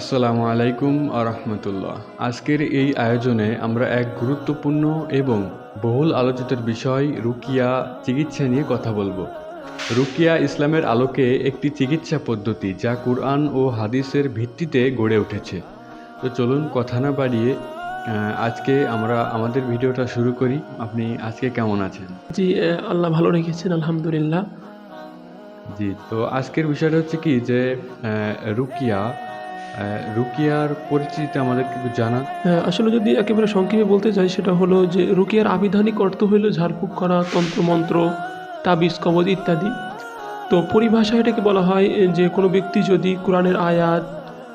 আসসালামু আলাইকুম আরহামতুল্লাহ আজকের এই আয়োজনে আমরা এক গুরুত্বপূর্ণ এবং বহুল আলোচিত বিষয় রুকিয়া চিকিৎসা নিয়ে কথা বলব। রুকিয়া ইসলামের আলোকে একটি চিকিৎসা পদ্ধতি যা কুরআন ও হাদিসের ভিত্তিতে গড়ে উঠেছে। তো চলুন কথা না বাড়িয়ে আজকে আমরা আমাদের ভিডিওটা শুরু করি। আপনি আজকে কেমন আছেন? জি আল্লাহ ভালো রেখেছেন আলহামদুলিল্লাহ। জি তো আজকের বিষয়টা হচ্ছে কি যে রুকিয়া রুকিয়ার পরিচিতি আমাদের জানান। আহ, আসলে যদি একেবারে সংক্ষেপে বলতে চাই সেটা হলো যে রুকিয়ার আবিধানিক অর্থ হলো ঝাড়ফুঁক করা তন্ত্রমন্ত্র তাবিজ কবজ ইত্যাদি। তো পরিভাষায় এটাকে বলা হয় যে কোনো ব্যক্তি যদি কোরআনের আয়াত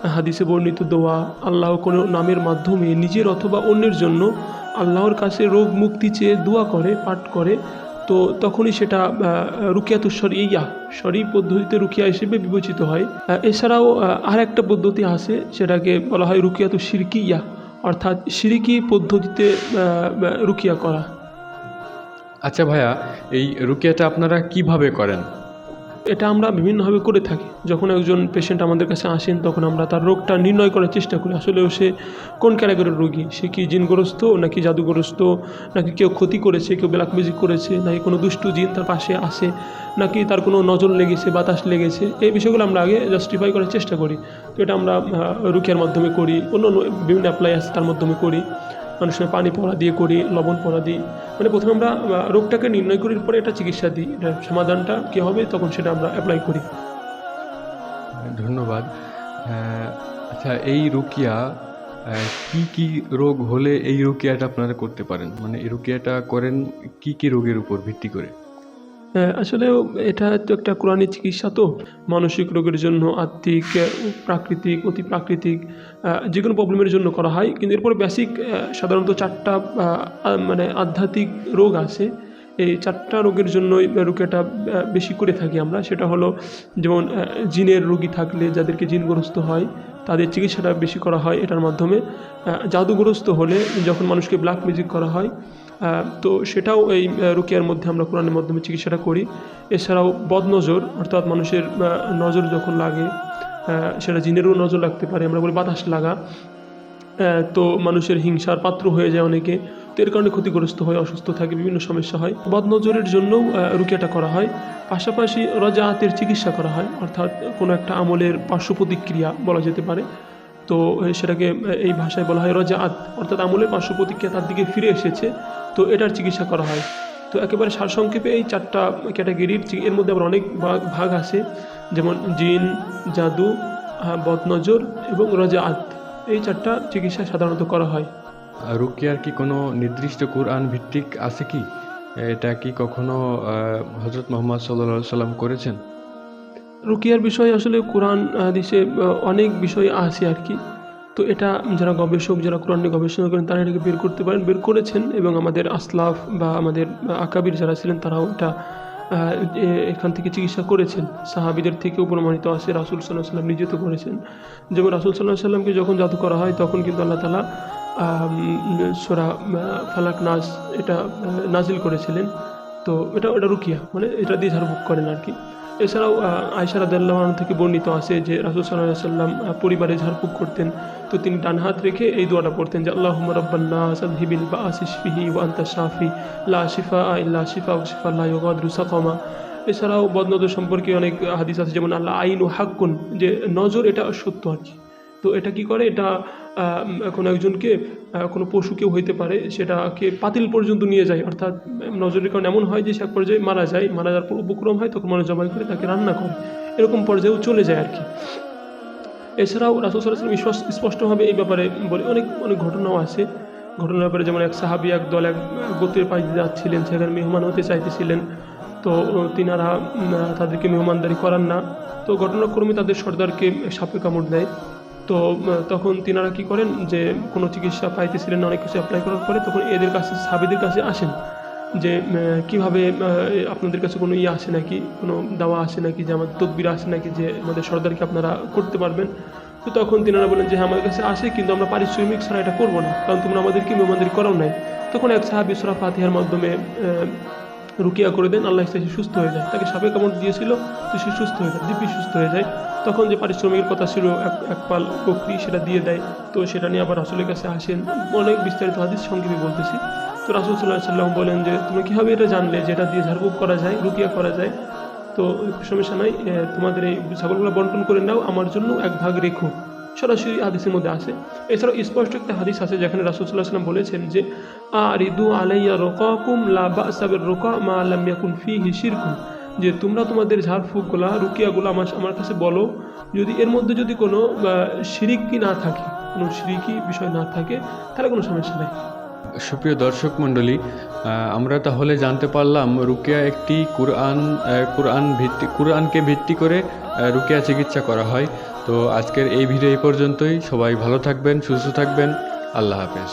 হাদিসে বর্ণিত দোয়া আল্লাহ কোনো নামের মাধ্যমে নিজের অথবা অন্যের জন্য আল্লাহর কাছে রোগ মুক্তি চেয়ে দোয়া করে পাঠ করে তো তখনই সেটা রুকিয়াতুস্বর ইয়া সরি পদ্ধতিতে রুকিয়া হিসেবে বিবেচিত হয়। এছাড়াও আর একটা পদ্ধতি আছে, সেটাকে বলা হয় রুকিয়াতু সিরকিয়া অর্থাৎ সিরিকি পদ্ধতিতে রুকিয়া করা। আচ্ছা ভাইয়া, এই রুকিয়াটা আপনারা কীভাবে করেন? এটা আমরা বিভিন্নভাবে করে থাকি। যখন একজন পেশেন্ট আমাদের কাছে আসেন, তখন আমরা তার রোগটা নির্ণয় করার চেষ্টা করি। আসলেও সে কোন ক্যাটাগরির রোগী? সে কি জিনগ্রস্ত নাকি জাদুগ্রস্ত? নাকি কেউ ক্ষতি করেছে, কেউ ব্ল্যাক মিউজিক করেছে? নাকি কোনো দুষ্টু জিন তার পাশে আসে নাকি তার কোনো নজর লেগেছে, বাতাস লেগেছে? এই বিষয়গুলো আমরা আগে জাস্টিফাই করার চেষ্টা করি। তো এটা আমরা রুকিয়ার মাধ্যমে করি। অন্য বিভিন্ন অ্যাপ্লাই আছে তার মাধ্যমে করি। মানুষের পানি পড়া দিয়ে করি, লবণ পড়া দিই। মানে প্রথমে আমরা রোগটাকে নির্ণয় করির পরে এটা চিকিৎসা দিই। এটা সমাধানটা কী হবে তখন সেটা আমরা অ্যাপ্লাই করি। ধন্যবাদ। আচ্ছা এই রুকিয়া কি কি রোগ হলে এই রুকিয়াটা আপনারা করতে পারেন? মানে এই রুকিয়াটা করেন কি কি রোগের উপর ভিত্তি করে? আসলে এটা তো একটা কোরআনী চিকিৎসা তো। মানসিক রোগের জন্য আত্মিক প্রাকৃতিক, অতি প্রাকৃতিক যে কোনো প্রবলেমের জন্য করা হয়। কিন্তু এরপরে বেসিক সাধারণত চারটা মানে আধ্যাত্মিক রোগ আছে। এই চারটা রোগের জন্যই রোগটা বেশি করে থাকি আমরা। সেটা হলো যেমন জিনের রোগী থাকলে যাদেরকে জিনগ্রস্ত হয়, তাদের চিকিৎসাটা বেশি করা হয় এটার মাধ্যমে। জাদুগ্রস্ত হলে যখন মানুষকে ব্ল্যাক মিউজিক করা হয় তো সেটাও এই রুকিয়ার মধ্যে আমরা কোরআনের মাধ্যমে চিকিৎসাটা করি। এছাড়াও বদনজর, অর্থাৎ মানুষের নজর যখন লাগে সেটা জিনেরও নজর লাগতে পারে, আমরা বলি বাতাস লাগা। তো মানুষের হিংসার পাত্র হয়ে যায় অনেকে, তো এর কারণে ক্ষতিগ্রস্ত হয়, অসুস্থ থাকে, বিভিন্ন সমস্যা হয়। বদনজরের জন্যও রুকিয়াটা করা হয়। পাশাপাশি রজাহাতের চিকিৎসা করা হয়, অর্থাৎ কোনো একটা আমলের পার্শ্ব প্রতিক্রিয়া বলা যেতে পারে। তো সেটাকে এই ভাষায় বলা হয় রজাআত, অর্থাৎ আমলের পার্শ্ব প্রতিক্রিয়া তার দিকে ফিরে এসেছে, তো এটার চিকিৎসা করা হয়। তো একেবারে সারসংক্ষেপে এই চারটা ক্যাটাগরির এর মধ্যে আবার অনেক ভাগ ভাগ আছে, যেমন জিন, জাদু বদনজর এবং রজাআত। এই চারটা চিকিৎসা সাধারণত করা হয়। রুকিয়ার কি কোনো নির্দিষ্ট কোরআন ভিত্তিক আছে কি? এটা কি কখনো হজরত মোহাম্মদ সাল্লা সাল্লাম করেছেন? রুকিয়ার বিষয়ে আসলে কোরআন, হাদিসে অনেক বিষয় আছে আর কি। তো এটা যারা গবেষক, যারা কোরআন নিয়ে গবেষণা করেন, তারা এটাকে বের করতে পারেন, বের করেছেন এবং আমাদের আসলাফ বা আমাদের আকাবির যারা ছিলেন, তারাও এটা এখান থেকে চিকিৎসা করেছেন। সাহাবিদের থেকেও প্রমাণিত আছে, রাসুল সাল্লাহ সাল্লাম নিজে তো করেছেন। যেমন রাসুল সাল্লাহ সাল্লামকে যখন জাদু করা হয়, তখন কিন্তু আল্লাহ তালা সোরা ফালাক নাস, এটা নাজিল করেছিলেন। তো এটা, ওটা রুকিয়া মানে এটা দিয়ে ঝাড়ফুঁক করেন আর কি। এছাড়াও আয়সারা রাদাল্লাহ থেকে বর্ণিত আছে যে রাসুল সাল্লাহ সাল্লাম পরিবারে ঝাড়ফুঁক করতেন। তো তিনি ডান হাত রেখে এই দোয়াটা পড়তেন যে আল্লাহ রব্বান্না সালহিবিন বা আসিসফিহি ওয়া আন্তা শাফি, লা শিফা ইল্লা শিফা শিফা আল্লাহ ইউগাদরু সাকমা। এছাড়াও বদনদ সম্পর্কে অনেক হাদিস আছে, যেমন আল্লাহ আইন ও হাক্কুন, যে, নজর এটা সত্য আর কি। তো এটা কি করে? এটা কোনো একজনকে কোনো পশু কেউ হইতে পারে, সেটাকে পাতিল পর্যন্ত নিয়ে যায়। অর্থাৎ নজরের কারণে এমন হয় যে, সে এক পর্যায়ে মারা যায়, মারা যাওয়ার পর উপক্রম হয়, তখন মানুষ জবাই করে তাকে রান্না করে। এরকম পর্যায়েও চলে যায় আর কি। এছাড়াও রাসুল সাল্লাম বিশ্বাস স্পষ্টভাবে এই ব্যাপারে বলে অনেক অনেক ঘটনাও আছে। ঘটনার ব্যাপারে যেমন এক সাহাবি, এক দল, এক গোত্রের পাশ দিয়ে যাচ্ছিলেন, সেখানে মেহমান হতে চাইতেছিলেন। তো, তিনারা তাদেরকে মেহমানদারি করান না। তো ঘটনাক্রমে তাদের সর্দারকে সাপে কামড় দেয়। তো তখন তিনারা কি করেন যে, কোনো চিকিৎসা পাইতেছিলেন অনেক কিছু অ্যাপ্লাই করার পরে তখন এদের কাছে, সাবিদের কাছে আসেন। যে কীভাবে আপনাদের কাছে কোনো ইয়ে আসে নাকি? কোনো দাওয়া আসে নাকি? যে, আমাদের তদবির আসে নাকি? যে, আমাদের সর্দারকে আপনারা করতে পারবেন? তো তখন তিনারা বলেন যে হ্যাঁ আমাদের কাছে আসে, কিন্তু আমরা পারিশ্রমিক ছাড়া এটা করব না। কারণ তোমরা আমাদেরকে মেহমানদারি করাও নাই। তখন এক সাহাবি সুরা ফাতিহার মাধ্যমে রুকিয়া করে দেন, আল্লাহ সে সুস্থ হয়ে যায়। তাকে সাপে কামড় দিয়েছিল, তো সে সুস্থ হয়ে যায়, দিব্যি সুস্থ হয়ে যায়। তখন যে পারিশ্রমিকের কথা ছিল, এক এক পাল বকরি সেটা দিয়ে দেয়, তো সেটা নিয়ে আবার রাসুলের কাছে আসেন। অনেক বিস্তারিত হাদিস সংক্ষেপে বলতেছি। তো রাসুল সাল্লাহ সাল্লাম বলেন যে, তুমি কীভাবে এটা জানলে যে এটা দিয়ে ঝাড়ফুঁক করা যায়, রুকিয়া করা যায়? তো সমস্যা নাই তোমাদের এই ছাগলগুলো বন্টন করে নাও, আমার জন্য এক ভাগ রেখো। সরাসরি হাদিসের মধ্যে আছে এছাড়াও স্পষ্ট একটা হাদিস আছে যেখানে রাসুল সাল্লাহ সাল্লাম বলেছেন যে, আরিদু আলাইয়া রোকাকুম লাবা বাসাবের রোকা মা আলাম ইয়াকুন ফি হিসিরকুম যে, তোমরা তোমাদের ঝাড়ফুঁকগুলা, রুকিয়াগুলো আমার আমার কাছে বলো, যদি এর মধ্যে যদি কোনো শিরিকি না থাকে, কোনো শিরিকি বিষয় না থাকে, তাহলে কোনো সমস্যা নেই। সুপ্রিয় দর্শক মণ্ডলী আমরা তাহলে জানতে পারলাম রুকিয়া একটি কোরআন কুরআন ভিত্তি কোরআনকে ভিত্তি করে রুকিয়া চিকিৎসা করা হয়। তো আজকের এই ভিডিও এই পর্যন্তই। সবাই ভালো থাকবেন, সুস্থ থাকবেন। আল্লাহ হাফেজ।